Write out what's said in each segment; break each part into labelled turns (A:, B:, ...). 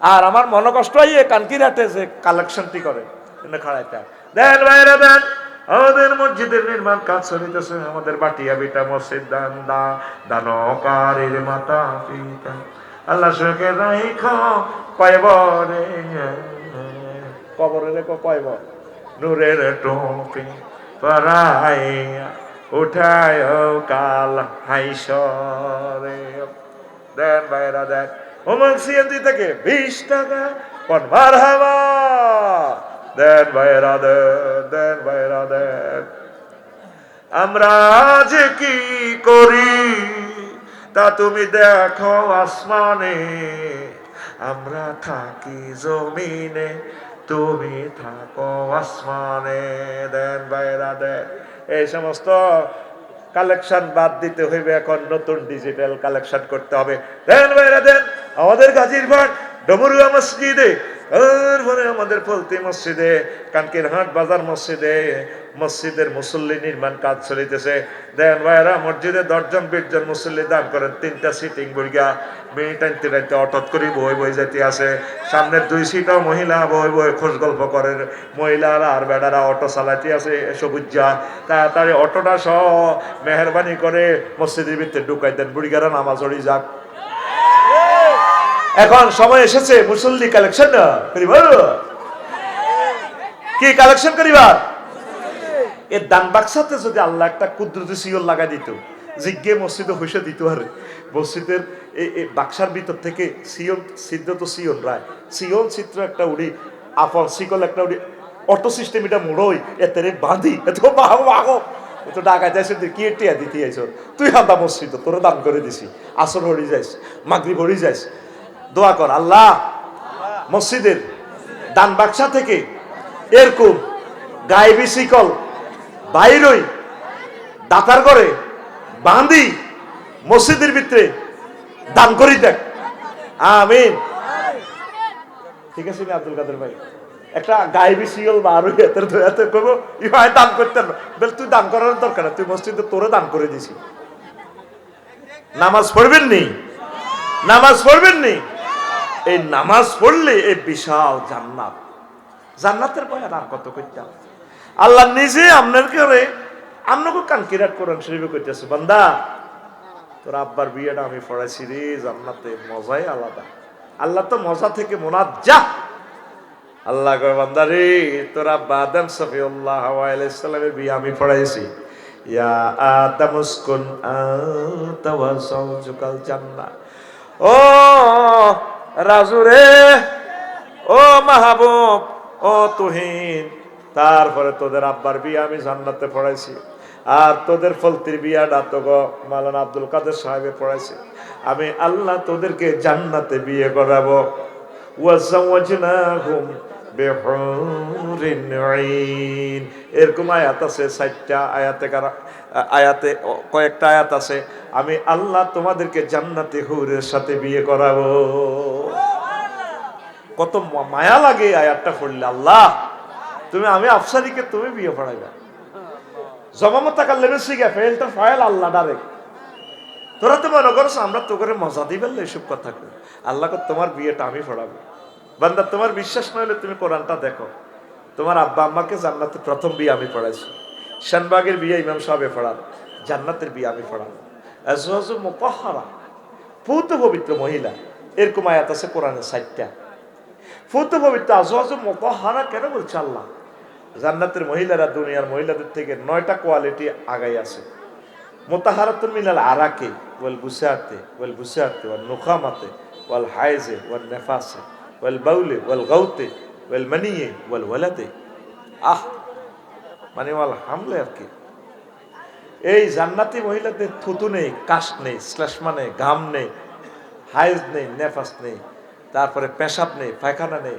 A: আর আমার মনে কষ্ট হইয়ে কানকিরাটে যে কালেকশনটি করে খাড়াইতে। দেন বাইরে দেন। আমাদের মসজিদের নির্মাণ কাজ চলিতেছে, আমাদের বাটিয়া বিটা মসজিদ দান দা, দানকারীর মাতা পিতা। আল্লাহ সুখে রাইখ কয়বরে। কবরে রেখো কয়বর? নূরের টুপি পরাইয়া উঠায় কাল হাইসরে দেন বাইরা দেন। অমুক সিএনজি থেকে বিশ টাকা। মার হাবা দেন বাইরা দেন দেন বাইরা দেন। আমরা যে কি করি? তা তুমি দেখো আসমানে। আমরা থাকি জমিনে, তুমি থাকো আসমানে। দেন বাইরা দেন। এই সমস্ত কালেকশন বাদ দিতে হইবে, এখন নতুন ডিজিটাল কালেকশন করতে হবে। দেন বাইরা দেন। আমাদের গাজীর ভাট ডমরুয়া মসজিদে তারপরে আমাদের ফলতি মসজিদে, কানকির হাট বাজার মসজিদে, মসজিদের মুসল্লি নির্মাণ কাজ চলিতেছে। দেন ভাইরা মসজিদে দশজন, বিশজন মুসল্লি দান করেন, তিনটা সিটিং বইগা মেয়ে টানতে টানতে অটত করি বই বই যেতে আসে। সামনের দুই সিটও মহিলা বই বই খোঁজ গল্প করেন। মহিলারা আর বেড়ারা অটো চালাতে আছে সবুজা তাড়াতাড়ি অটোটা সহ মেহরবানি করে মসজিদের ভিতরে ঢুকাই দেন। বুড়িগারা নামাজ যাক। এখন সময় এসেছে মুসল্লি কালেকশন কি কালেকশন করিবার এর দান বাক্সাতে যদি আল্লাহ একটা কুদরতি সিওল লাগাই দিত জিজ্ঞে মসজিদে হইসে দিত আর মসজিদের এই বাক্সার ভিতর থেকে সিয়ন সিদ্ধ তো সিয়ন রায়। সিয়ন চিত্র একটা উড়ি আপন শিকল একটা উড়ি, অটো সিস্টেম এটা মোড়ই, এতে রে বাঁধি, এত বাহো বাহো। তো ডাকা যাইছে, তুই কি টিয়া দিতে আইছ? তুই হান্দা মসজিদ, তোরে দান করে দিছি। আসর হরি যাইস মাগরি হরি যাইস। দোয়া কর, আল্লাহ মসজিদের দান বাক্সা থেকে এরকম গায়েবি শিকল বাইরই দাতার করে বাঁধি মসজিদের ভিতরে দান করি দেখ। আমিন। ঠিক আছে আব্দুল কাদের ভাই? একটা গায়েবি শিকল বা আরও এত এত করব, ইহাই দান করতে বল তুই দান করার দরকার তুই মসজিদে তোরে দান করে দিছি নামাজ পড়বেন নি নামাজ পড়বেন নি এই নামাজ পড়লে এই বিশাল জান্নাত। জান্নাতের বয়ান আর কত করতাম আল্লাহ নিজে আপনার করে আপনাকে কান কিরাট করেন শরীফে করতেছে বান্দা, তোর আব্বার বিয়েটা আমি পড়াইছি রে, জান্নাতে মজাই আলাদা। আল্লাহ তো মজা থেকে মোনাত যা আল্লাহ কয়, বান্দা রে, তোর আব্বা আদম সফিউল্লাহ আলাইহিসসালামের বিয়ে আমি পড়াইছি। ইয়া আদম উসকুন আনতা ওয়া জান্নাহ। ও রাজু রে, ও মাহবুব, ও তুহিন, তারপরে তোদের আব্বার বিয়ে আমি জান্নাতে পড়াইছি। আর তোদের ফলতির বিয়াটা তো গো মালানা আব্দুল কাদের সাহেবে পড়াইছে। আমি আল্লাহ তোদেরকে জান্নাতে বিয়ে করাবো। এরকম আয়াত আছে চারটা আয়াতে আয়াতে কয়েকটা আয়াত আছে। আমি আল্লাহ তোমাদেরকে জান্নাতে হুরের সাথে বিয়ে করাবো। কত মায়া লাগে আয়াতটা পড়লে। আল্লাহ, তুমি আমি আফসারিকে তুমি বিয়ে পড়াইবা। জমামত টাকার লেবে শিখে ফেলটা ফাইল আল্লাহ ডাইরেক্ট তোরা তো মনে করছ আমরা তো করে মজা দিবেন এইসব কথা কই। আল্লাহ তোমার বিয়েটা আমি পড়াবো। বান্দা, তোমার বিশ্বাস না হলে তুমি কোরআনটা দেখো। তোমার আব্বা আম্মাকে জান্নাতে প্রথম বিয়ে আমি পড়াইছি। শানবাগের বিয়ে ইমাম সাহেবে পড়ান। জান্নাতের বিয়ে আমি পড়াবো। মুতাহহারা পূত পবিত্র মহিলা। এরকম আয়াত আছে কোরআনের সাইটটা ফুত পবিত্র, আজওয়াজু মুতাহহারা কেন বলছে আল্লাহ? জান্নাতের মহিলারা, দুনিয়ার মহিলাদের থেকে নয়টা কোয়ালিটি আগাই আছে। মোতাহারাতুন মিনাল আরাকে, ওয়াল বুসাতে ওয়াল বুসাতে ওয়াল নুখামাতে, ওয়াল হাইজে, ওয়াল নেফাসে, ওয়াল বাউলে, ওয়াল গাউতে, ওয়াল মানিয়ে, ওয়াল ওয়ালাদে। আহ! মানে ওয়াল হামলে আর কি। এই জান্নাতি মহিলাদের থুতু নেই, কাশ নেই, শ্লেষ্মা নেই, ঘাম নেই, হাইজ নেই, নেফাস নেই। তারপরে পেশাব নেই, পায়খানা নেই,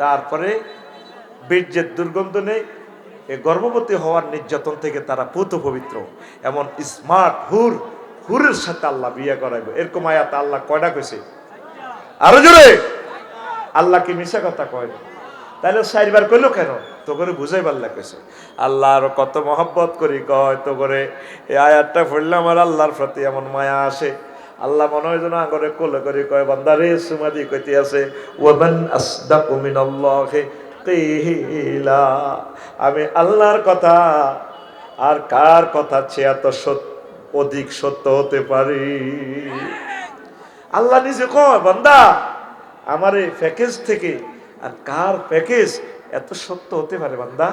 A: তারপরে বীর্যের দুর্গন্ধ নেই এই গর্ভবতী হওয়ার নির্যাতন থেকে তারা পুত পবিত্র এমন স্মার্ট হুর, হুরের সাথে আল্লাহ বিয়ে করাইব। এরকম আয়াত আল্লাহ কয়টা কইছে? আরও জোরে! আল্লাহ কি মিশা কথা কয়? না তাহলে চারবার কইলো কেন? তো করে বুঝাই পারলা কইছে। আল্লাহ আরও কত মহব্বত করি কয় তো করে এই আয়াতটা পড়লে আমার আল্লাহর প্রতি এমন মায়া আসে। আল্লাহ মনে হয় যেন আগরে কোলে করে, কয়, বান্দারে, সুমাদি কইতে আছে, ওয়ামান আসদাকু মিনাল্লাহি কিলা আমি আল্লাহর কথা আর কার কথা চেয়ে এত অধিক সত্য হতে পারি? আল্লাহ নিজে কয়, বান্দা, আমার এই প্যাকেজ থেকে আর কার প্যাকেজ এত সত্য হতে পারে, বান্দা?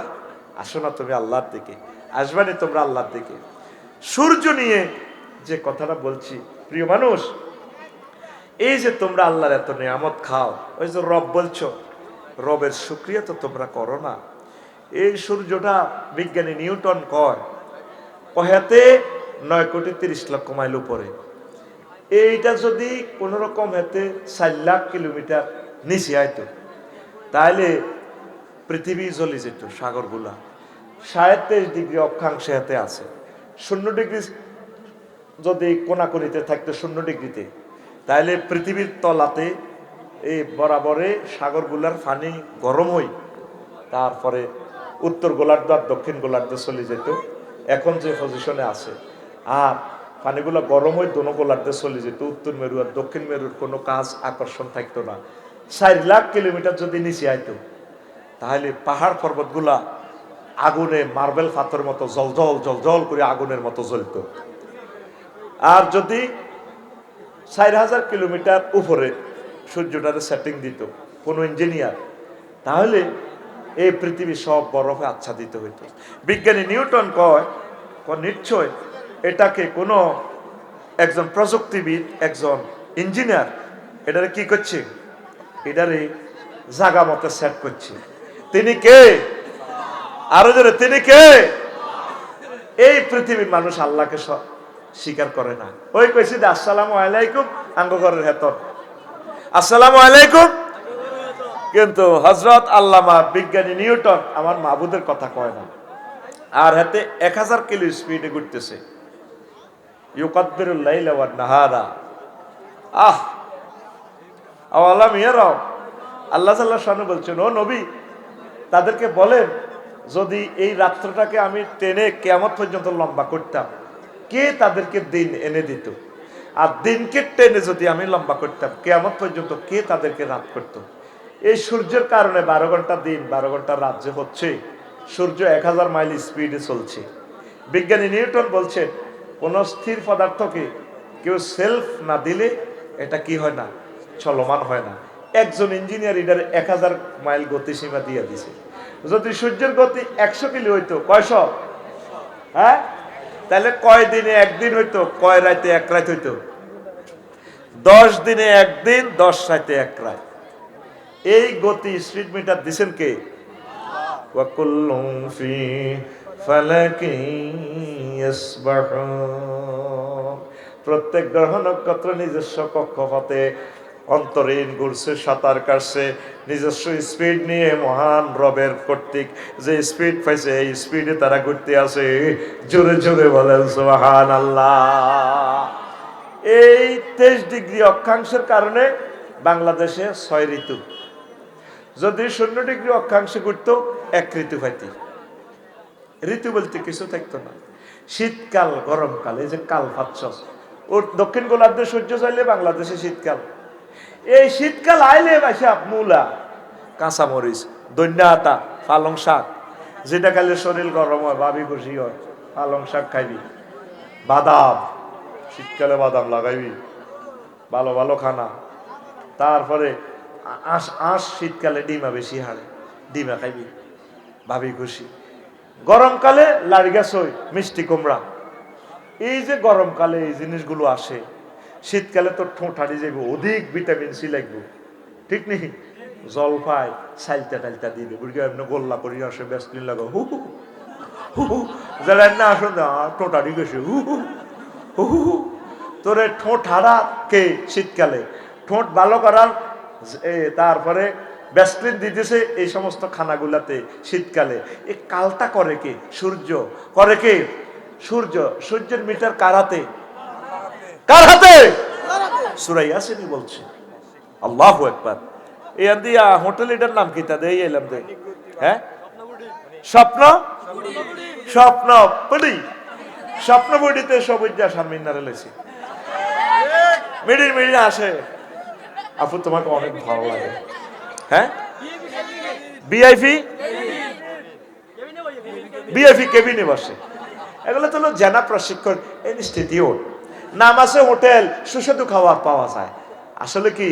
A: আসো না তুমি আল্লাহর দিকে আসবানি তোমরা আল্লাহর দিকে। সূর্য নিয়ে যে কথাটা বলছি, প্রিয় মানুষ, এই যে তোমরা আল্লাহর এত নিয়ামত খাও, ওই যে রব বলছো, রবের শুক্রিয়া তো তোমরা করো না। এই সূর্যটা বিজ্ঞানী নিউটন কয়, পহেতে নয় কোটি তিরিশ লক্ষ মাইল উপরে। এইটা যদি কোন রকম হেতে চার লাখ কিলোমিটার নিচে আইতো তাহলে পৃথিবী জ্বলে যেত সাগরগুলা। সাড়ে তেইশ ডিগ্রি অক্ষাংশে হাতে আছে। শূন্য ডিগ্রি যদি কোনাকুনিতে থাকতো শূন্য ডিগ্রিতে, তাহলে পৃথিবীর তলাতে এই বরাবরে সাগরগুলার পানি গরম হই, তারপরে উত্তর গোলার্ধ আর দক্ষিণ গোলার্ধে চলে যেত, এখন যে পজিশনে আছে। আর পানিগুলো গরম হয়ে দোনো গোলার্ধে চলে যেত, উত্তর মেরু আর দক্ষিণ মেরুর কোনো কাজ আকর্ষণ থাকতো না। চার লাখ কিলোমিটার যদি নিচে আইতো, তাহলে পাহাড় পর্বতগুলা আগুনে মার্বেল পাথর মতো জলজল জলজল করে আগুনের মতো জ্বলতো। আর যদি চার হাজার কিলোমিটার উপরে সূর্যটারে সেটিং দিত, কোনো ইঞ্জিনিয়ার তাহলে এই পৃথিবী সব বরফে আচ্ছাদিত হইত। বিজ্ঞানী নিউটন কয় নিশ্চয় এটাকে কোনো একজন প্রযুক্তিবিদ, একজন ইঞ্জিনিয়ার এটারে কি করছে? এটারে জাগা মতো সেট করছে। তিনি কে? আরও জোরে, তিনি কে? এই পৃথিবীর মানুষ আল্লাহকে স্বীকার করে না। ওই কইছি যে, আসসালামু আলাইকুম আঙ্গ ঘরের হেতন আসসালামু আলাইকুম কিন্তু হজরত আল্লামা বিজ্ঞানী নিউটন আমার মাহবুদের কথা কয় না। আর হাতে এক হাজার কিলো স্পিডে ঘুরতেছে। আহ ইয়ারাও। আল্লাহ সাল্লাহ বলছেন, ও নবী, তাদেরকে বলেন, যদি এই রাত্রটাকে আমি টেনে কেমন পর্যন্ত লম্বা করতাম কে তাদেরকে দিন এনে দিত? আর দিনকে টেনে যদি আমি লম্বা করতাম কেমন পর্যন্ত কে তাদেরকে রাত করত? এই সূর্যের কারণে বারো ঘণ্টা দিন, বারো ঘণ্টা রাত যে হচ্ছে, সূর্য এক হাজার মাইল স্পিডে চলছে। বিজ্ঞানী নিউটন বলছেন, কোন স্থির পদার্থকে কেউ সেলফ না দিলে এটা কি হয় না? চলমান হয় না। একজন ইঞ্জিনিয়ার এটার এক হাজার মাইল গতিসীমা দিয়ে দিছে। যদি সূর্যের গতি একশো কিলো হইতো, কয়শ? হ্যাঁ? তাহলে কয় দিনে একদিন হইতো? কয় রাতে এক রাত হইতো? দশ দিনে একদিন, দশ রাতে এক রাত। এই গতি স্ট্রিট মিটার দিছেন কে? প্রত্যেক গ্রহ নক্ষত্র নিজস্ব কক্ষপথে অন্তরীণ ঘুরছে সাঁতার কাটছে, নিজস্ব স্পিড নিয়ে মহান রবের কর্তৃক যে স্পিড পাইছে, এই স্পিডে তারা ঘুরতে আসে। জোরে জোরে বলেন সুবহান আল্লাহ এই তেইশ ডিগ্রি অক্ষাংশের কারণে বাংলাদেশে ছয় ঋতু। যদি শূন্য ডিগ্রি অক্ষাংশে ঘুরতো, এক ঋতু পাইতি। ঋতু বলতে কিছু থাকতো না। শীতকাল, গরমকাল, এই যে কাল পাচ্ছ ওর দক্ষিণ গোলার্ধে সূর্য চাইলে বাংলাদেশে শীতকাল। এই শীতকাল আইলে বাসা মূলা। কাঁচামরিচ দৈন্যা আতা, পালং শাক। যেটা খাইলে শরীর গরম হয় ভাবি খুশি হয়, পালং শাক খাইবি। বাদাম, শীতকালে বাদাম লাগাইবি। ভালো ভালো খানা। তারপরে আঁশ আঁশ শীতকালে ডিমা বেশি হারে, ডিমা খাইবি। ভাবি খুশি। গরমকালে লাড়ি গাছ মিষ্টি কুমড়া। এই যে গরমকালে এই জিনিসগুলো আসে শীতকালে তো ঠোঁট হারিয়ে যাইব অধিক ভিটামিন সি লাগবে। ঠিক নেই? জলফাই সাইলতা টাইলতা দিয়ে দেবো। গোল্লা করি আসে ব্যাসলিন লাগো হু হু হু হু যারা না আসুন না ঠোঁট হারিয়ে গেছে হু হু হু হু হু। তোরে ঠোঁট হারা কে শীতকালে? ঠোঁট ভালো করার এ, তারপরে ব্যাসলিন দিতেছে এই সমস্ত খানাগুলাতে শীতকালে। এই কালটা করে কে? সূর্য। করে কে? সূর্য। সূর্যের মিটার কার হাতে কার হাতে? সুরাই আসেনি বলছে। আল্লাহ একবার এই দিয়া হোটেল এটার নাম কি? তাদের এলাম দে হ্যাঁ? স্বপ্ন? স্বপ্ন পড়ি স্বপ্ন বইটিতে সবুজ যা সামিনারে লেছি। মিডির মিডির আসে। আপু, তোমাকে অনেক ভালো লাগে। হ্যাঁ? বিআইপি বিআইপি কেবিনে বসে। এগুলো তো জেনা প্রশিক্ষণ ইনস্টিটিউট নাম আছে হোটেল সুস্বাদু খাবার পাওয়া যায়। আসলে কি?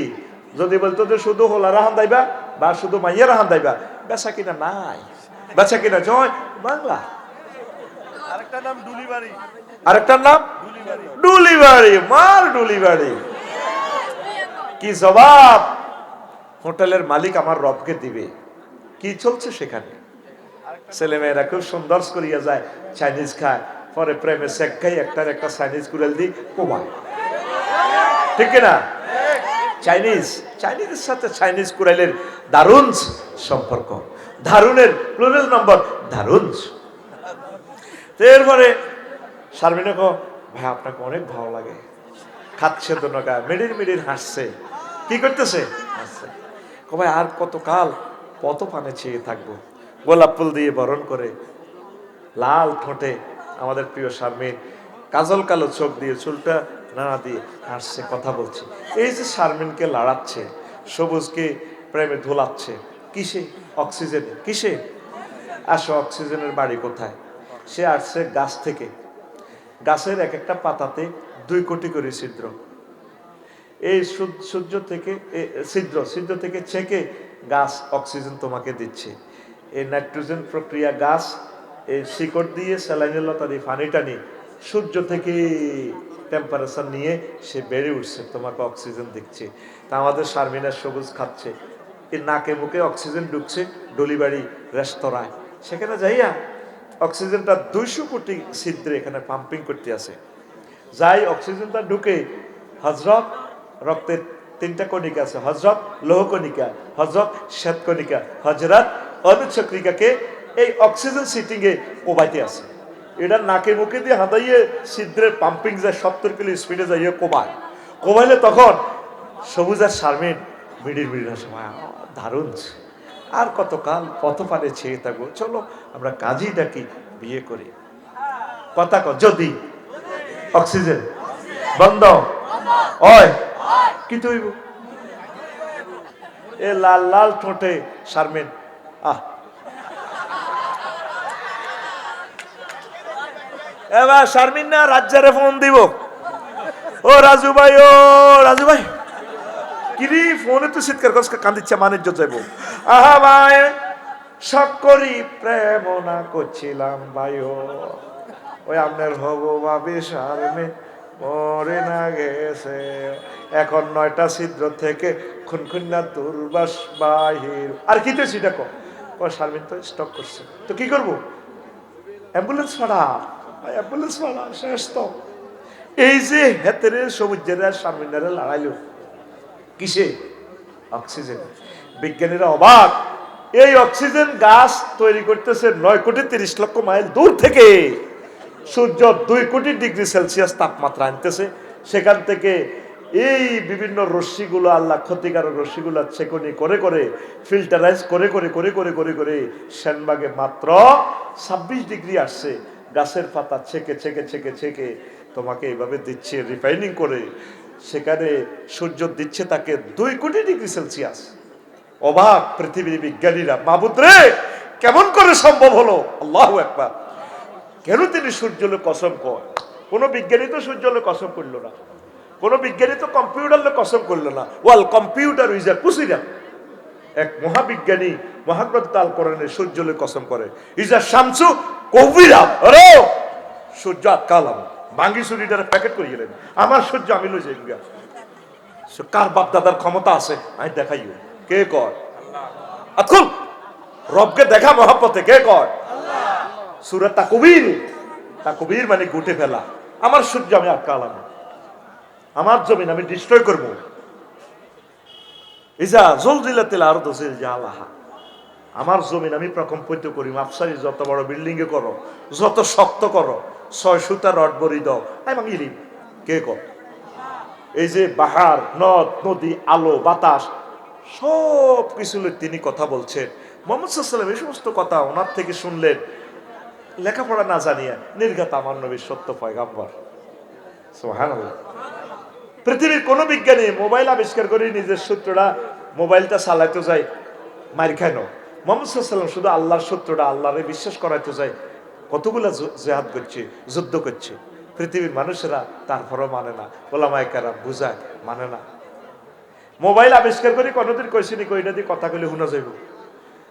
A: যদি বলতো যে শুধু হোলা রাহান দাইবা বা শুধু মাইয়া রাহান দাইবা বেচা কিনা নাই। বেচা কিনা জয় বাংলা।
B: আরেকটা নাম ডুলিবাড়ি।
A: আরেকটার নাম?
B: ডুলিবাড়ি
A: ডুলিবাড়ি। মার ডুলিবাড়ি। কি জবাব? হোটেলের মালিক আমার রবকে দিবে। কি চলছে সেখানে? ছেলেমেয়েরা খুব সুন্দর করিয়া যায় চাইনিজ খায়। পরে প্রেমে শেখ খাই একটার একটা চাইনিজ কুড়াল দি কোমায় ঠিক না চাইনিজ চাইনিজের সাথে চাইনিজ কুড়াইলের দারুণ সম্পর্ক। দারুণের প্লুরাল নম্বর দারুণ। এরপরে, শারমিনা কো ভাই, আপনাকে অনেক ভালো লাগে। খাচ্ছে নগা, মিডির মিডির হাসছে। কি করতেছে? হাসছে। কো ভাই, আর কত কাল কত পানে চেয়ে থাকব। গোলাপ ফুল দিয়ে বরণ করে লাল ঠোঁটে আমাদের প্রিয় শারমিন কাজল কালো চোখ দিয়ে, চুলটা নাড়া দিয়ে হাসছে কথা বলছে। এই যে শারমিনকে লাড়াচ্ছে, সবুজকে প্রেমে ধুলাচ্ছে, কিসে? অক্সিজেনে। কিসে? আসো, অক্সিজেনের বাড়ি কোথায়? সে আসছে গাছ থেকে। গাছের এক একটা পাতাতে দুই কোটি করে ছিদ্র। এই সূর্য- থেকে ছিদ্র ছিদ্র থেকে ছেঁকে গাছ অক্সিজেন তোমাকে দিচ্ছে। এই নাইট্রোজেন প্রক্রিয়া গাছ এই শিকড় দিয়ে স্যালাইনের লতা দিয়ে পানি টানি, সূর্য থেকে টেম্পারেচার নিয়ে সে বেড়ে উঠছে তোমাকে অক্সিজেন দিচ্ছে তা আমাদের শারমিনার সবুজ খাচ্ছে এই নাকে মুখে অক্সিজেন ঢুকছে ডলিবাড়ি রেস্তোরাঁয়। সেখানে যাইয়া অক্সিজেনটা দুইশো কোটি ছিদ্রে এখানে পাম্পিং করতে আছে। যাই অক্সিজেনটা ঢুকে হজরত রক্তের তিনটা কণিকা আছে হজরত লৌহ কণিকা হজরত শ্বেতকণিকা হজরত অনুচক্রিকাকে এই অক্সিজেন সিটিং এ কোবাইতে আছে। এটা নাকে মুখে দিয়ে হাতাইয়ে ছিদ্রের পাম্পিং যায়, সত্তর কিলো স্পিডে যাইয়ে কোবায়। কোবাইলে তখন সবুজ আর শারমিন মিডির মিডির সময় দারুণ আর কতকাল কত পানে ছেয়ে থাকব। চলো আমরা কাজই ডাকি, বিয়ে করি। কথা কর যদি অক্সিজেন বন্ধ হয়, কি তুই এ লাল লাল ঠোঁটে শারমিন, আহ এবার শারমিন না রাজ্যারে ফোন দিব। ও রাজু ভাই, ও রাজু ভাই। কিরি ফোনে তো শীতকার কষ্ট কান্দিচ্ছে, মানের যাইব আহা ভাই শখ করি প্রেম না করছিলাম ভাই, ও। ওই আপনার হব ভাবি সারমে মরে না গেছে। এখন নয়টা ছিদ্র থেকে খুন খুনখুন্না দুর্বাস বাহির। আর কি তো সেটা কো ও শারমিন তো স্টক করছে। তো কি করব? অ্যাম্বুলেন্স ভাড়া তো এই যে হেতেরে সবুজেরা শারমিনারা লড়াইলো কিসে অক্সিজেন বিজ্ঞানীরা অবাক এই অক্সিজেন গাছ তৈরি করতেছে নয় কোটি তিরিশ লক্ষ মাইল দূর থেকে সূর্য দুই কোটি ডিগ্রি সেলসিয়াস তাপমাত্রা আনতেছে সেখান থেকে এই বিভিন্ন রশ্মিগুলো আল্লাহ ক্ষতিকারক রশ্মিগুলো ছেকনি করে করে ফিল্টারাইজ করে করে করে করে করে করে সেনবাগে মাত্র ছাব্বিশ ডিগ্রি আসছে গাছের পাতা ছেকে ছেকে ছেকে ছেকে তোমাকে এভাবে দিচ্ছে রিফাইনিং করে। সেখানে সূর্য দিচ্ছে তাকে দুই কোটি ডিগ্রি সেলসিয়াস। অবাক পৃথিবীর বিজ্ঞানীরা মাবুদ রে, কেমন করে সম্ভব হলো? আল্লাহ একবার কেন তিনি সূর্যলে কসম কয়? কোনো বিজ্ঞানী তো সূর্যলে কসম করল না। কোনো বিজ্ঞানী তো কম্পিউটারলে কসম করল না। ওয়াল কম্পিউটার ইজ এ কুসিরা এক মহাবিজ্ঞানী মহাগ্রন্থ আল কোরআনে সূর্যলে কসম করে, ইজ শামসু কবিরা আরে, সূর্য আটকালাম ভাঙ্গি চুরিটারে প্যাকেট করিয়ে দেন। আমার সূর্য আমি লই যাই কার বাপ দাদার ক্ষমতা আছে? আমি দেখাইও কে কয়? আতকুল রবকে দেখা মহাপতে কে কয়? সুরত তাকুবীর। তাকুবীর মানে গুটে ফেলা। আমার সূর্য আমি আটকালাম আমার। জমিন আমি ডিস্ট্রয় করব। আরদ জিলজালাহা আমার জমিন আমি প্রকম্পিত করি, মাপসারি যত বড় বিল্ডিং এ করো, যত শক্ত করো, ছয় সুতা রড বরি দাও। এবং কে কর এই যে বাহার, নদ, নদী, আলো, বাতাস, সব কিছু তিনি কথা বলছেন। মোহাম্মদ সাল্লাম এই সমস্ত কথা ওনার থেকে শুনলেন। লেখাপড়া না জানিয়ে নির্ঘাত আমার নবীর সত্য পয়গাম্বর। সোহান পৃথিবীর কোনো বিজ্ঞানী মোবাইল আবিষ্কার করে নিজের সূত্রটা মোবাইলটা চালাইতে যায় মার খায় না। মোহাম্মদ শুধু আল্লাহর সূত্রটা, আল্লাহরে বিশ্বাস করাইতে যায়, কতগুলা জেহাদ করছে, যুদ্ধ করছে। পৃথিবীর মানুষেরা তারপরও মানে না ওলামায় বুঝায় মানে না। মোবাইল আবিষ্কার করে কোনোদিন কইছিনি কইটা দিয়ে কথা কইলে শুনা যাইব।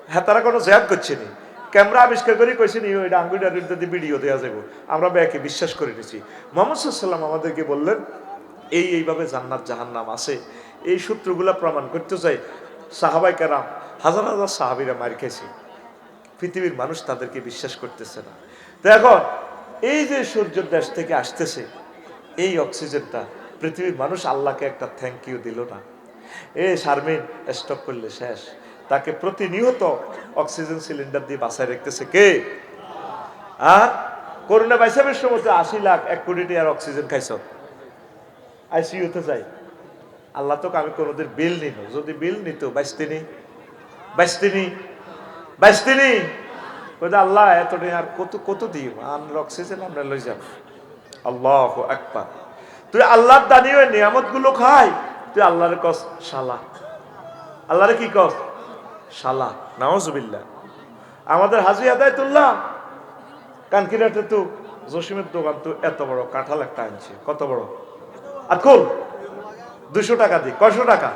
A: হ্যাঁ তারা কোনো জেহাদ করছে নি ক্যামেরা আবিষ্কার করে কইছে নি ওইটা যদি ভিডিও দেওয়া যাব আমরা ব্যাকে বিশ্বাস করে নিছি। মোহাম্মদ সাল্লাম আমাদেরকে বললেন এই এইভাবে জান্নাত, জাহান্নাম আছে। এই সূত্রগুলা প্রমাণ করতে চাই, সাহাবাই কারাম হাজার হাজার সাহাবিরা মার খেয়েছে। পৃথিবীর মানুষ তাদেরকে বিশ্বাস করতেছে না। তো এখন এই যে সূর্যের দেশ থেকে আসতেছে, এই অক্সিজেনটা পৃথিবীর মানুষ আল্লাহকে একটা থ্যাংক ইউ দিল না। এ শারমিন স্টপ করলে শেষ। তাকে প্রতিনিয়ত অক্সিজেন সিলিন্ডার দিয়ে বাসায় রাখতেছে কে? আর করোনা বাইসাবের সময় তো আশি লাখ এক কোটি টাকার অক্সিজেন খাইছ। আইসিইউতে যাই। আল্লাহ তো আমি কোনোদিন বিল নিল যদি বিল নিত বাইশতিনি বাইশতিনি বাইশতিনি কইতে আল্লাহ এত আর কত কত দিই আন অক্সিজেন আমরা লই যাব। আল্লাহ একবার তুই আল্লাহর দানি ওই নিয়ামতগুলো খাই। তুই আল্লাহর কস, শালা। আল্লাহরে কি কস? শালা। নাওজুবিল্লাহ আমাদের হাজি আদায়তুল্লাহ কানকিরাতে তো জসিমের দোকান তো এত বড়, কাঁঠাল একটা আনছে। কত বড়? আতকুল দুশো টাকা দি কয়শো টাকা?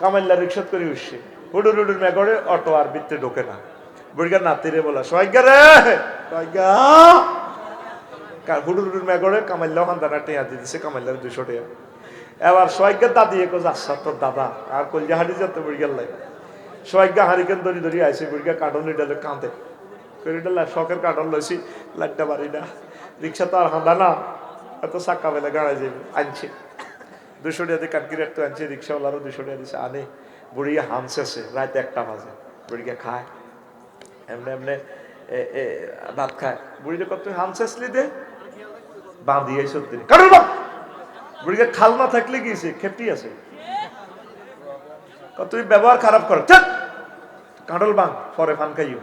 A: কামাইল্লা রিক্সা করে উঠছে। হুডুর হুডুর মেঘরে অটো আর বৃত্তে ঢোকে না। বুড়িগার নাতিরে বলা সয়গা রে! সয়গা হুডুর হুডুর মেঘরে ওখান দানা টেয়া দিয়ে দিছে কামাল্লার দুশো টাকা এবার সয়গের দাদি একো আচ্ছা তোর দাদা, আর কলজা হাঁটি যেতে বুড়িগার লাই সয়গা হারিকেন ধরি ধরি আইসে বুড়িগা কাটন নিডালে কাঁদে। শখের কাটন লইছি, লাইটটা বাড়ি না। রিক্সা তো আর হাঁদা না। এত চাক্কা বেলা গাড়াই যাবে আনছে। দুশো টাকা দিয়ে কানকির একটু আনছে, রিক্সাওয়ালারও দুশো টাকা দিছে, আনে। বুড়িয়া হামসেছে রাত একটা বাজে। বুড়িকে খায়। এমনি এমনি ভাত খায়। বুড়িটা কত হামসেসলি দে? বাঁধিয়ে সত্যি কারণ বাপ? বুড়িকে খাল না থাকলে গিয়েছে খেপটি আছে। তুই ব্যবহার খারাপ কর। চাক কাঁডল বাং পরে ফান খাইও।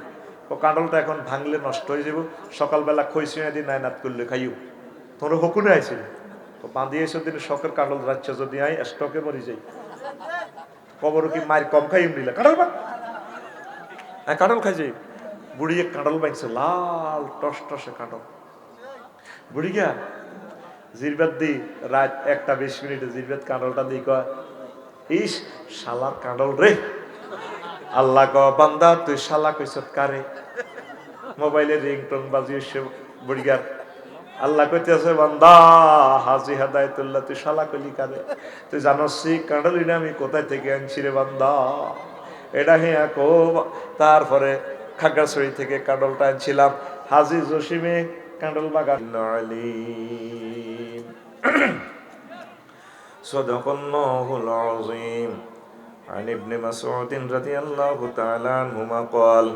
A: ও কাঁডলটা এখন ভাঙলে নষ্ট হয়ে যাব সকালবেলা খই শুয়ে দিন নাইনাত করলে খাইও। তোর হকুনে আইছিল। তো বাঁধিয়ে এসে দিন শখের কাঁডল যাচ্ছে যদি আই স্টকে মরি যাই। কবর কি মায়ের কম খাই দিলে কাঁডল বাং হ্যাঁ কাঁডল খাই যাই। বুড়িয়ে কাঁডল বাঁধছে, লাল টস টসে কাঁডল বুড়ি গা জিরবাদ দি রাত একটা বিশ মিনিটে জিরবাদ কাঁডলটা দিই কয়, ইস, শালার কাঁডল রে। আল্লাহ ক বান্দা, তুই শালা কইছত কারে? মোবাইলে রিংটোন বাজি এসে বুড়িগার আল্লাহ কইতে আছে বান্দা হাজি হাদায়তুল্লাহ তুই শালা কইলি কারে তুই জানোস কাঁডলি না আমি কোথায় থেকে আনছি রে বান্দা এটা হ্যাঁ কো তারপরে খাগড়াছড়ি থেকে কাঁডলটা আনছিলাম হাজি জসিমে কাঁডল বাগান আলিম صدق الله العظيم عن ابن مسعود رضي الله تعالى عنهما قال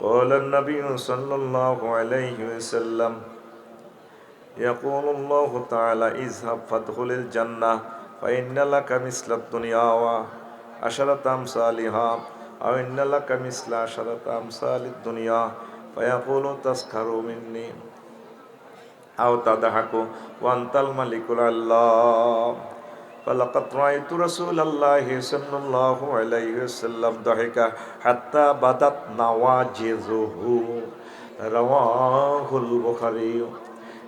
A: قال النبي صلى الله عليه وسلم يقول الله تعالى اذهب فادخل الجنة فإن لك مثل الدنيا وعشرة أمثالها أو إن لك مثل عشرة أمثال الدنيا فيقول تسخر مني أو تضحك وأنت الملك الله فلقد رأيت رسول الله صلى الله عليه وسلم ضحك حتى بدت نواجذه رواه البخاري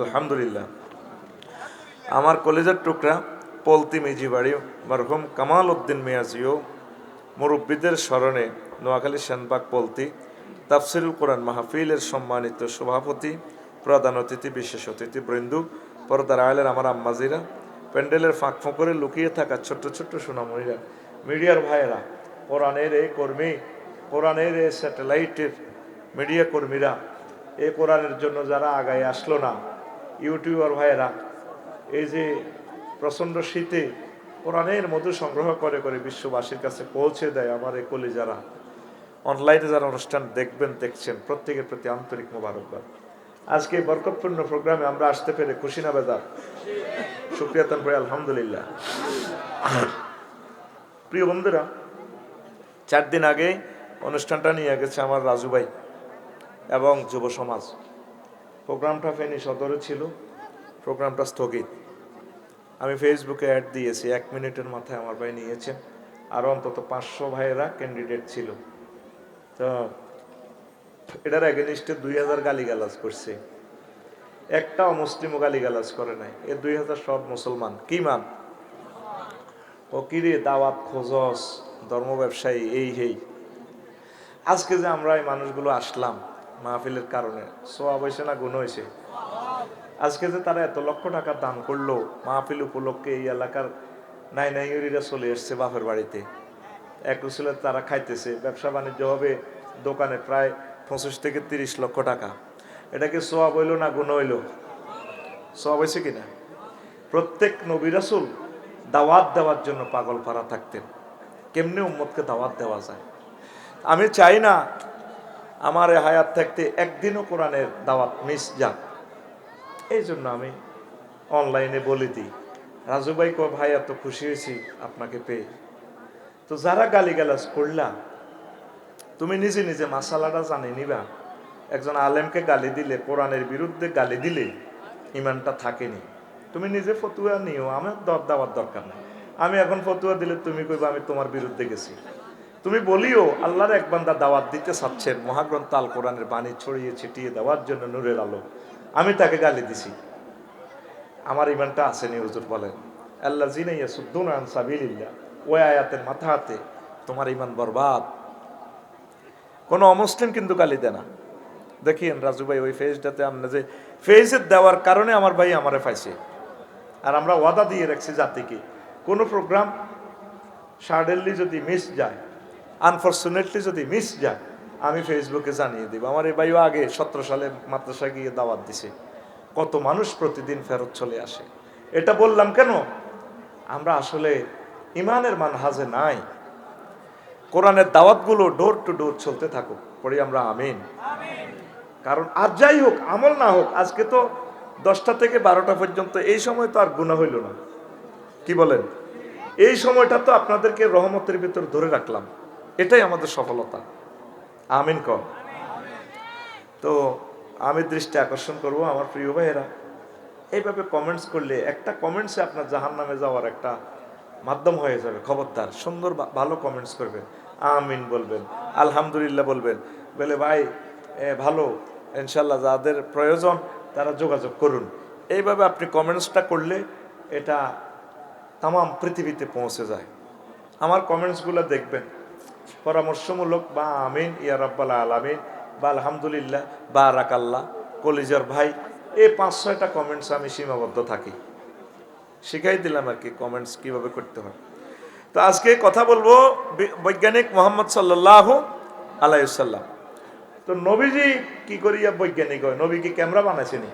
A: আলহামদুলিল্লাহ। আমার কলেজের টুকরা পলতি মেজি বাড়ি, মরহুম কামাল উদ্দিন মিয়াজিও, মুরব্বীদের স্মরণে নোয়াখালী সেনবাগ পলতি, তাফসিরুল কোরআন মাহফিলের সম্মানিত সভাপতি, প্রধান অতিথি, বিশেষ অতিথি বৃন্দু, পর্দার আয়লের আমার আম্মাজিরা, প্যান্ডেলের ফাঁক ফোঁকরে লুকিয়ে থাকা ছোট্ট ছোট্ট সোনামণিরা, মিডিয়ার ভাইয়েরা, কোরআনের এই কর্মী, কোরআনের এই স্যাটেলাইটের মিডিয়া কর্মীরা এই কোরআনের জন্য যারা আগায় আসলো না, ইউটিউবার ভাইয়েরা, এই যে প্রচণ্ড শীতে কোরআনের মধু সংগ্রহ করে করে বিশ্ববাসীর কাছে পৌঁছে দেয় আমার এই কলিজারা। অনলাইনে যারা অনুষ্ঠান দেখবেন, দেখছেন, প্রত্যেকের প্রতি আন্তরিক মোবারকবাদ। আজকে বরকতপূর্ণ প্রোগ্রামে আমরা আসতে পেরে খুশি না বেদার সুপ্রিয়াতন ভাই, আলহামদুলিল্লাহ। প্রিয় বন্ধুরা, চার দিন আগে অনুষ্ঠানটা নিয়ে গেছে আমার রাজু ভাই। এবং যুব সমাজ। প্রোগ্রামটা ফেনী সদরে ছিল। প্রোগ্রামটা স্থগিত। আমি ফেসবুকে অ্যাড দিয়েছি। এক মিনিটের মাথায় আমার ভাই নিয়েছে। আর অন্তত পাঁচশো ভাইয়েরা ক্যান্ডিডেট ছিল। তো এটার এগেনিস্টে দুই হাজার গালিগালাজ করছে। একটা অমুসলিমও গালিগালাজ করে নাই। এ দুই হাজার সব মুসলমান। কি মান? ও কিরে দাওয়াত, খোঁজস ধর্ম ব্যবসায়ী এই, হেই। আজকে যে আমরা এই মানুষগুলো আসলাম মাহফিলের কারণে। সোয়াব হয়েছে না গুণ হয়েছে? আজকে যে তারা এত লক্ষ টাকা দান করল মাহফিল উপলক্ষে এই এলাকার নাই নাইরিরা চলে এসছে বাপের বাড়িতে। এক উসুলে তারা খাইতেছে। ব্যবসা বাণিজ্য হবে দোকানে প্রায় পঁচিশ থেকে তিরিশ লক্ষ টাকা। এটাকে সোয়াব হইল না গুণ হইল? সোয়াব হয়েছে কিনা? প্রত্যেক নবী রাসূল দাওয়াত দেওয়ার জন্য পাগল পাড়া থাকতেন। কেমনে উম্মতকে দাওয়াত দেওয়া যায়? আমি চাই না আমার হায়াত থাকতে একদিনও কোরআনের দাওয়াত মিস যাক। এই জন্য আমি অনলাইনে বলে দিই, রাজু ভাই কো ভাই, এত খুশি হয়েছি আপনাকে পেয়ে। তো যারা গালিগালাজ করলা, তুমি নিজে নিজে মাসালাটা জানি নিবা। একজন আলেমকে গালি দিলে, কোরআনের বিরুদ্ধে গালি দিলে ইমানটা থাকেনি। তুমি নিজে ফতুয়া নিও, আমার দর দেওয়ার দরকার নেই। আমি এখন ফতুয়া দিলে তুমি কইবা, আমি তোমার বিরুদ্ধে গেছি। তুমি বলিও, আল্লাহর এক বান্দা দাওয়াত দিতে চাচ্ছেন, মহাগ্রন্থ আল কোরআনের বাণী ছড়িয়ে ছিটিয়ে দেওয়ার জন্য নূরের আলো। আমি তাকে গালি দিছি। আমার ইমানটা আসেনি, হুজুর বলেন। আল্লাহ জিনাইয়া সুদ্দুন আন সাবিলিল্লাহ, ওই আয়াতের মাথা হাতে তোমার ইমান বরবাদ। কোনো অমুসলিম কিন্তু গালি দেয় না। দেখিয়েন রাজু ভাই, ওই ফেজটাতে আমরা যে ফেজের দেওয়ার কারণে আমার ভাই আমারে পাইছে আর আমরা ওয়াদা দিয়ে রাখছি জাতিকে। কোনো প্রোগ্রাম সাডেনলি যদি মিস যায় আনফর্চুনেটলি যদি মিস যায়, আমি ফেসবুকে জানিয়ে দিব। আমার এই ভাইও আগে সতেরো সালে মাদ্রাসা গিয়ে দাওয়াত দিছে। কত মানুষ প্রতিদিন ফেরত চলে আসে। এটা বললাম কেন? আমরা আসলে ইমানের মান হাজে নাই। কোরআনের দাওয়াতগুলো ডোর টু ডোর চলতে থাকুক, পড়ি আমরা আমিন। কারণ আর যাই হোক, আমল না হোক, আজকে তো দশটা থেকে বারোটা পর্যন্ত এই সময় তো আর গুণা হইল না। কি বলেন? এই সময়টা তো আপনাদেরকে রহমতের ভিতর ধরে রাখলাম। এটাই আমাদের সফলতা। আমিন কম তো আমি দৃষ্টি আকর্ষণ করব আমার প্রিয় ভাইয়েরা। এইভাবে কমেন্টস করলে একটা কমেন্টসে আপনার জাহান নামে যাওয়ার একটা মাধ্যম হয়ে যাবে, খবরদার, সুন্দর ভালো কমেন্টস করবেন আমিন বলবেন, আলহামদুলিল্লাহ বলবেন। বলে, ভাই ভালো। ইনশাল্লাহ যাদের প্রয়োজন তারা যোগাযোগ করুন। এইভাবে আপনি কমেন্টসটা করলে এটা তাম পৃথিবীতে পৌঁছে যায়। আমার কমেন্টসগুলো দেখবেন পরামর্শমূলক, বা আমিন, ইয়া রাব্বাল আলামিন, বা আলহামদুলিল্লাহ বা রাকাল্লাহ কলিজার ভাই। এই পাঁচ, ছয়টা কমেন্টস আমি সীমাবদ্ধ থাকি। শিখাই দিলাম আর কি কমেন্টস কীভাবে করতে হয়। তো আজকে কথা বলব বৈজ্ঞানিক মোহাম্মদ সাল্লাহ আলাইসাল্লাম তো নবীজি কি করিয়া বৈজ্ঞানিক হয়? নবী কি ক্যামেরা বানাইছেনি